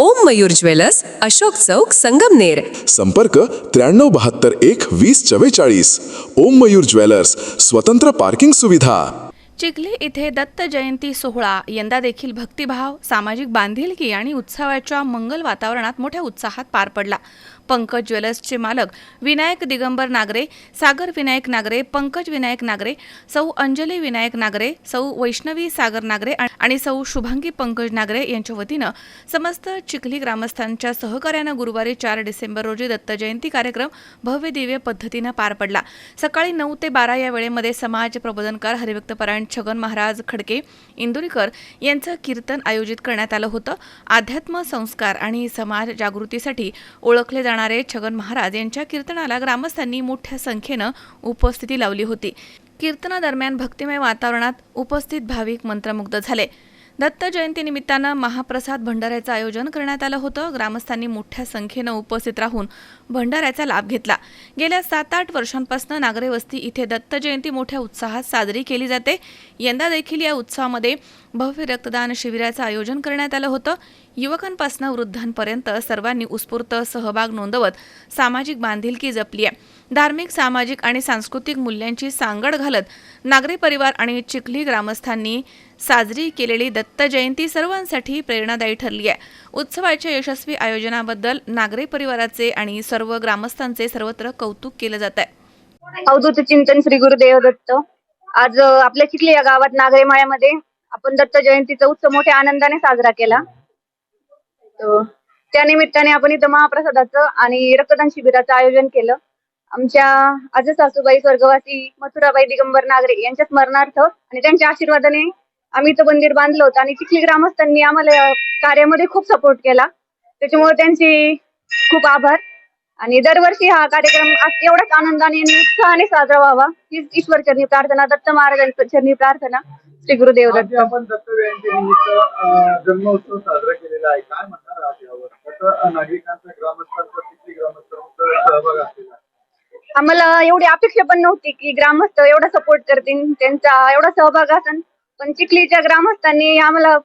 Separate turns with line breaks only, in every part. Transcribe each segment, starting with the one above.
ओम Mayur jewellers Ashok Chowk Sangamner
संपर्क त्र्याण्णव बहात्तर एक वीस चव्वेचाळीस. ओम मयूर ज्वेलर्स स्वतंत्र पार्किंग सुविधा.
चिखली इथे दत्त जयंती सोहळा. यंदा देखील भक्तिभाव सामाजिक बांधिलकी आणि उत्सवाच्या मंगल वातावरणात मोठ्या उत्साहात पार पडला. पंकज ज्वेलर्सचे मालक विनायक दिगंबर नागरे सागर विनायक नागरे पंकज विनायक नागरे सौ अंजली विनायक नागरे सौ वैष्णवी सागर नागरे आणि सौ शुभांगी पंकज नागरे यांच्या वतीनं समस्त चिखली ग्रामस्थांच्या सहकार्यानं गुरुवारी चार डिसेंबर रोजी दत्त जयंती कार्यक्रम भव्य दिव्य पद्धतीनं पार पडला. सकाळी नऊ ते बारा या वेळेमध्ये समाज प्रबोधनकार हरिभक्तपरायण छगन महाराज खडके इंदुरीकर यांचं कीर्तन आयोजित करण्यात आलं होतं. अध्यात्म संस्कार आणि समाज जागृतीसाठी ओळखले जाणार छगन महाराज यांच्या कीर्तनाला ग्रामस्थांनी मोठ्या संख्येनं उपस्थिती लावली होती. कीर्तनादरम्यान भक्तिमय वातावरणात उपस्थित भाविक मंत्रमुग्ध झाले. दत्त जयंतीनिमित्तानं महाप्रसाद भंडाऱ्याचं आयोजन करण्यात आलं होतं. ग्रामस्थांनी मोठ्या संख्येनं उपस्थित राहून भंडाऱ्याचा लाभ घेतला. गेल्या सात आठ वर्षांपासून नागरे वस्ती इथे दत्त जयंती मोठ्या उत्साहात साजरी केली जाते. यंदा देखील या उत्सवामध्ये भव्य रक्तदान शिबिराचं आयोजन करण्यात आलं होतं. युवकांपासून वृद्धांपर्यंत सर्वांनी उत्स्फूर्त सहभाग नोंदवत सामाजिक बांधिलकी जपली आहे. धार्मिक सामाजिक आणि सांस्कृतिक मूल्यांची सांगड घालत नागरी परिवार आणि चिखली ग्रामस्थांनी साजरी केलेली दत्त जयंती सर्वांसाठी प्रेरणादायी ठरली आहे. उत्सवाच्या यशस्वी आयोजनाबद्दल नागरी परिवाराचे आणि सर्व ग्रामस्थांचे सर्वत्र कौतुक केलं जात आहे.
अवधूत चिंतन श्री गुरुदेव दत्त. आज आपल्या चिखली या गावात नागरेमाळ्यामध्ये आपण दत्त जयंतीचा उत्सव मोठ्या आनंदाने साजरा केला. तर त्या निमित्ताने आपण इथं महाप्रसादाचं आणि रक्तदान शिबिराचं आयोजन केलं. आमच्या आज सासूबाई स्वर्गवासी मथुराबाई दिगंबर नागरे यांच्या स्मरणार्थ आणि त्यांच्या आशीर्वादाने आम्ही इथं मंदिर बांधलं होतं आणि चिखली ग्रामस्थांनी आम्हाला कार्यामध्ये खूप सपोर्ट केला. त्याच्यामुळे त्यांची खूप आभार. आणि दरवर्षी हा कार्यक्रम एवढाच आनंदाने आणि उत्साहाने साजरा व्हावा. हीच ईश्वर चरणी प्रार्थना दत्त महाराजांच्या चरणी प्रार्थना. श्री गुरुदेव दत्त
आपण दत्त जयंती निमित्त जन्मोत्सव साजरा केलेला आहे. काय म्हणणार आहात यावर? कसं नागरिकांचा ग्रामस्थांचा किती ग्रामस्थांचा सहभाग असलेला?
आम्हाला एवढी अपेक्षा पण नव्हती की ग्रामस्थ एवढा सपोर्ट करतील त्यांचा एवढा सहभाग असेल पण चिखलीच्या ग्रामस्थांनी आम्हाला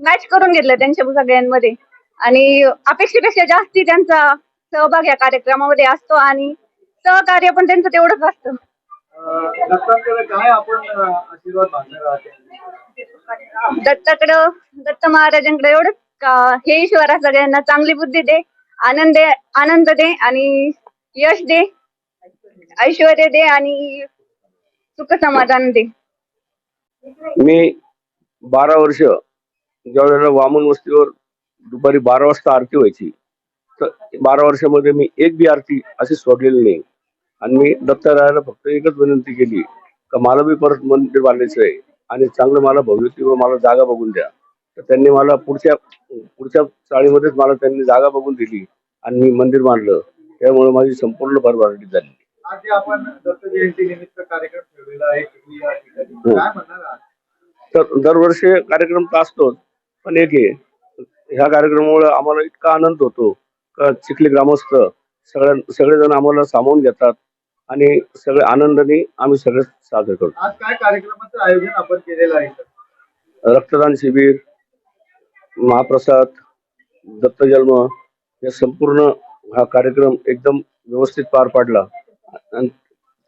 मॅच करून घेतलं त्यांच्या सगळ्यांमध्ये. आणि अपेक्षेपेक्षा जास्ती त्यांचा सहभाग या कार्यक्रमामध्ये असतो आणि सहकार्य पण त्यांचं तेवढंच असतं.
दत्तांकडे काय आपण आशीर्वाद मागणार आहात?
दत्ताकडं दत्त महाराजांकडे एवढंच का हे ईश्वरा सगळ्यांना चांगली बुद्धी दे आनंद दे आनंद दे आणि यश दे ऐश्वर दे आणि सुख समाधान दे.
मी बारा वर्ष ज्यावेळेला वामन वस्तीवर दुपारी बारा वाजता आरती व्हायची तर बारा वर्षामध्ये मी एक बी आरती अशी सोडलेली नाही. आणि मी दत्तारायाला फक्त एकच विनंती केली का मला बी परत मंदिर बांधायचं आहे आणि चांगलं मला भव्यती व मला जागा बघून द्या. तर त्यांनी मला पुढच्या पुढच्या चाळीमध्येच मला त्यांनी जागा बघून दिली आणि मी मंदिर बांधलं. त्यामुळे माझी संपूर्ण भरभराटी झाली.
आपण दत्त जयंती निमित्त कार्यक्रम ठेवलेला आहे चिखली या ठिकाणी. काय म्हणणार आहात
तर दरवर्षी कार्यक्रम तर असतोच पण एक आहे ह्या कार्यक्रमामुळे आम्हाला इतका आनंद होतो का चिखली ग्रामस्थ सगळ्या सगळेजण आम्हाला सामावून घेतात. आणि सगळे आनंदाने आम्ही सगळे साजरे करतो.
आज काय कार्यक्रमाचं आयोजन आपण केलेलं आहे?
रक्तदान शिबिर महाप्रसाद दत्तजन्म या संपूर्ण हा कार्यक्रम एकदम व्यवस्थित पार पाडला. आणि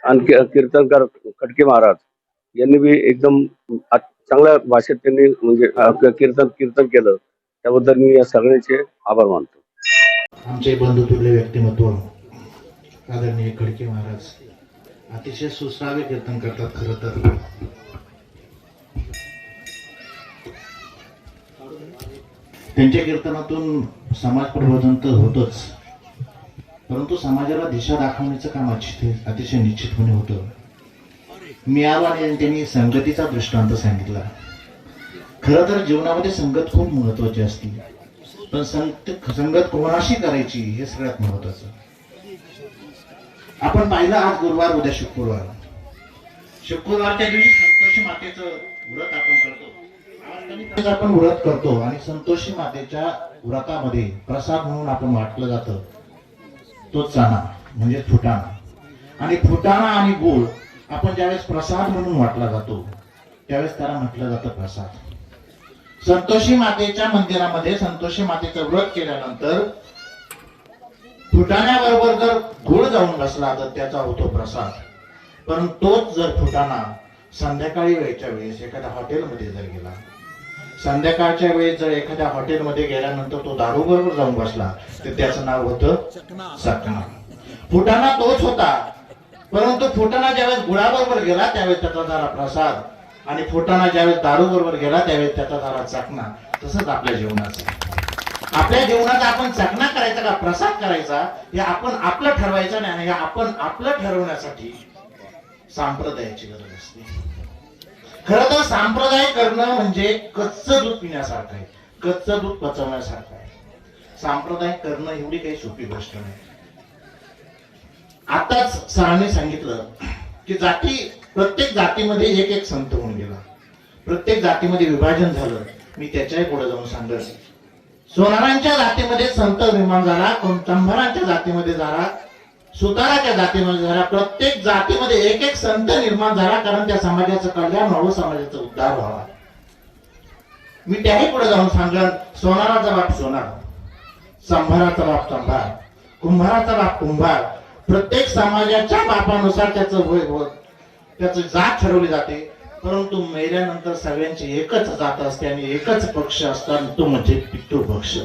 आणि की- कीर्तनकार खडके महाराज यांनी बी एकदम आ- चांगल्या भाषेत त्यांनी म्हणजे अ, कीर्तन कीर्तन केलं. त्याबद्दल मी या सगळ्यांचे आभार मानतो.
आमचे बंधुतुल्य व्यक्तिमत्व आदरणीय खडके महाराज अतिशय सुश्राव्य कीर्तन करतात खरं तर. त्यांच्या कीर्तनातून समाज प्रबोधन तर होतच परंतु समाजाला दिशा दाखवण्याचं काम अतिशय निश्चितपणे होतं. मी आणि त्यांनी संगतीचा दृष्टांत सांगितला. खरं तर जीवनामध्ये संगत खूप महत्वाची असते पण संगत संगत कोणाशी करायची हे सगळ्यात महत्वाचं आपण पाहिलं आज गुरुवार उद्या शुक्रवार. शुक्रवारच्या दिवशी संतोषी मातेचं व्रत आपण करतो. आपण व्रत करतो आणि संतोषी मातेच्या व्रतामध्ये प्रसाद म्हणून आपण वाटलं जातं. तो चणा म्हणजे फुटाणा. आणि फुटाणा आणि गुळ आपण ज्यावेळेस प्रसाद म्हणून वाटला जातो त्यावेळेस त्याला म्हटलं जातं प्रसाद. संतोषी मातेच्या मंदिरामध्ये संतोषी मातेचं व्रत केल्यानंतर फुटाण्याबरोबर जर गुळ जाऊन बसला तर त्याचा होतो प्रसाद पण तोच जर फुटाणा संध्याकाळी वेळच्या वेळेस एखाद्या हॉटेलमध्ये जर गेला संध्याकाळच्या वेळेस जर एखाद्या हॉटेलमध्ये गेल्यानंतर तो दारू बरोबर जाऊन बसला तर त्याचं नाव होतं सकना फुटाणा तोच होता. परंतु फुटाणा ज्यावेळेस गुळाबरोबर गेला त्यावेळेस त्याचा झाला प्रसाद. आणि फुटाणा ज्यावेळेस दारू बरोबर गेला त्यावेळेस त्याचा झाला चकना तसंच आपल्या जीवनाचं. आपल्या जीवनात आपण चकना करायचा का प्रसाद करायचा हे आपण आपलं ठरवायचं नाही हे आपण आपलं ठरवण्यासाठी सांप्रदायाची गरज असते. खर तर सांप्रदाय करणं म्हणजे कच्च दूध पिण्यासारखं आहे. कच्च दूध पचवण्यासारखं आहे. सांप्रदाय करणं एवढी काही सोपी गोष्ट नाही. आताच सरांनी सांगितलं की जाती प्रत्येक जातीमध्ये एक एक संत होऊन गेला. प्रत्येक जातीमध्ये विभाजन झालं. मी त्याच्याही पुढे जाऊन सांगत सोनारांच्या जातीमध्ये संत निर्माण झाला कंभारांच्या जातीमध्ये झाला सुताराच्या जातीमध्ये झाला. प्रत्येक जातीमध्ये एक एक संत निर्माण झाला कारण त्या समाजाचं कल्याण व्हावं समाजाचा उद्धार व्हावा. मी त्याही पुढे जाऊन सांगत सोनाराचा बाप सोनार संभाराचा बाप संभार कुंभाराचा बाप कुंभार. प्रत्येक समाजाच्या बापानुसार त्याचं वय होत त्याचं जात ठरवली जाते. परंतु मेल्यानंतर सगळ्यांची एकच जात असते आणि एकच पक्ष असतो आणि तो म्हणजे पितृ पक्ष.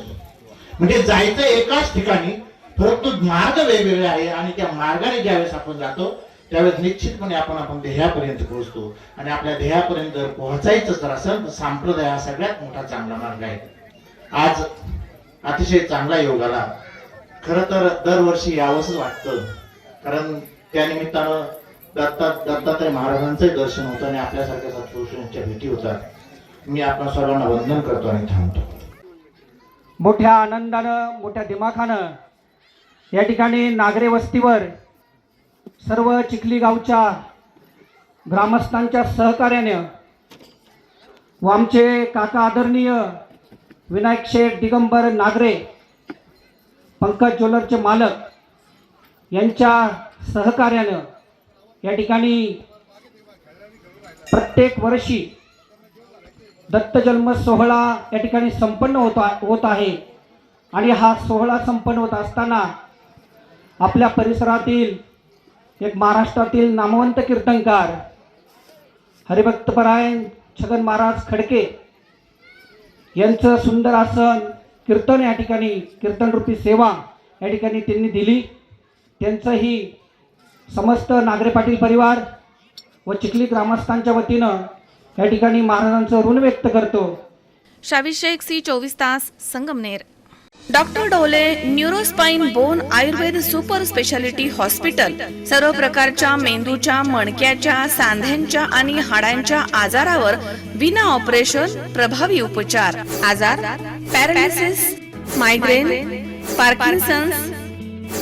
म्हणजे जायचं एकाच ठिकाणी परंतु मार्ग वेगवेगळे आहे आणि त्या मार्गाने ज्यावेळेस आपण जातो त्यावेळेस निश्चितपणे आपण आपण ध्येयापर्यंत पोहोचतो. आणि आपल्या ध्येयापर्यंत जर पोहोचायचं जर असेल तर संप्रदाय हा सगळ्यात मोठा चांगला मार्ग आहे. आज अतिशय चांगला योग आला. खर तर दरवर्षी यावंच वाटतं. कारण त्या निमित्तानं दत्ता दत्तात्रय महाराजांचंही दर्शन होतं आणि आपल्यासारख्या सत्पुरुषांच्या भेटी होतात. मी आपण सर्वांना वंदन करतो आणि थांबतो.
मोठ्या आनंदानं मोठ्या दिमाखानं या ठिकाणी नागरे वस्तीवर सर्व चिखली गावच्या ग्रामस्थांच्या सहकार्यानं व आमचे काका आदरणीय विनायक शेठ दिगंबर नागरे पंकज ज्वेलरचे मालक यांच्या सहकार्यानं या ठिकाणी प्रत्येक वर्षी दत्तजन्म सोहळा या ठिकाणी संपन्न होता होत आहे. आणि हा सोहळा संपन्न होत असताना आपल्या परिसरातील एक महाराष्ट्रातील नामवंत कीर्तनकार हरिभक्तपरायण छगन महाराज खडके यांचं सुंदर आसन कीर्तन या ठिकाणी कीर्तनरूपी सेवा या ठिकाणी त्यांनी दिली. त्यांचंही समस्त नागरे पाटील परिवार व चिखली ग्रामस्थांच्या वतीनं या ठिकाणी महाराजांचं ऋण व्यक्त करतो.
शावी शेख सी चोवीस तास Sangamner. Doctor Dole neurospine bone Ayurveda super speciality hospital सर्व प्रकारच्या मेंदूच्या मणक्याच्या सांध्यांच्या आणि हाडांच्या आजारावर विना ऑपरेशन प्रभावी उपचार. आजार paralysis migraine Parkinson's